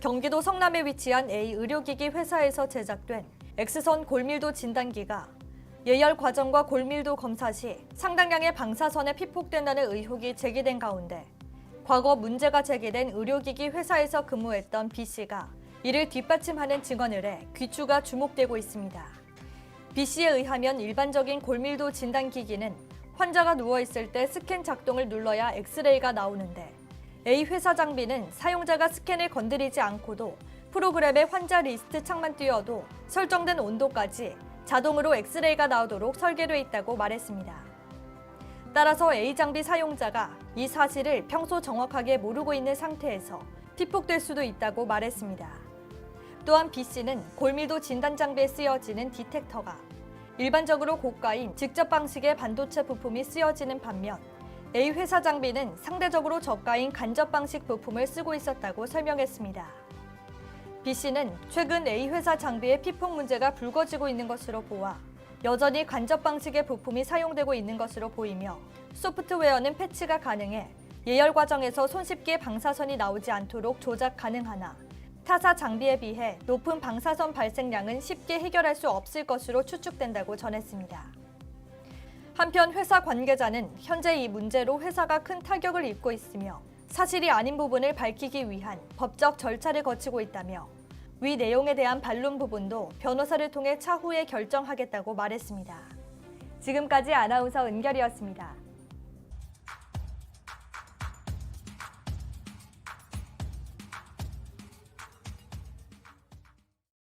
경기도 성남에 위치한 A 의료기기 회사에서 제작된 X선 골밀도 진단기가 예열 과정과 골밀도 검사 시 상당량의 방사선에 피폭된다는 의혹이 제기된 가운데 과거 문제가 제기된 의료기기 회사에서 근무했던 B 씨가 이를 뒷받침하는 증언을 해 귀추가 주목되고 있습니다. B 씨에 의하면 일반적인 골밀도 진단기기는 환자가 누워 있을 때 스캔 작동을 눌러야 엑스레이가 나오는데 A 회사 장비는 사용자가 스캔을 건드리지 않고도 프로그램의 환자 리스트 창만 띄워도 설정된 온도까지 자동으로 엑스레이가 나오도록 설계되어 있다고 말했습니다. 따라서 A 장비 사용자가 이 사실을 평소 정확하게 모르고 있는 상태에서 피폭될 수도 있다고 말했습니다. 또한 B 씨는 골밀도 진단 장비에 쓰여지는 디텍터가 일반적으로 고가인 직접 방식의 반도체 부품이 쓰여지는 반면 A 회사 장비는 상대적으로 저가인 간접 방식 부품을 쓰고 있었다고 설명했습니다. B 씨는 최근 A 회사 장비의 피폭 문제가 불거지고 있는 것으로 보아 여전히 간접 방식의 부품이 사용되고 있는 것으로 보이며 소프트웨어는 패치가 가능해 예열 과정에서 손쉽게 방사선이 나오지 않도록 조작 가능하나 타사 장비에 비해 높은 방사선 발생량은 쉽게 해결할 수 없을 것으로 추측된다고 전했습니다. 한편 회사 관계자는 현재 이 문제로 회사가 큰 타격을 입고 있으며 사실이 아닌 부분을 밝히기 위한 법적 절차를 거치고 있다며 위 내용에 대한 반론 부분도 변호사를 통해 차후에 결정하겠다고 말했습니다. 지금까지 아나운서 은결이었습니다.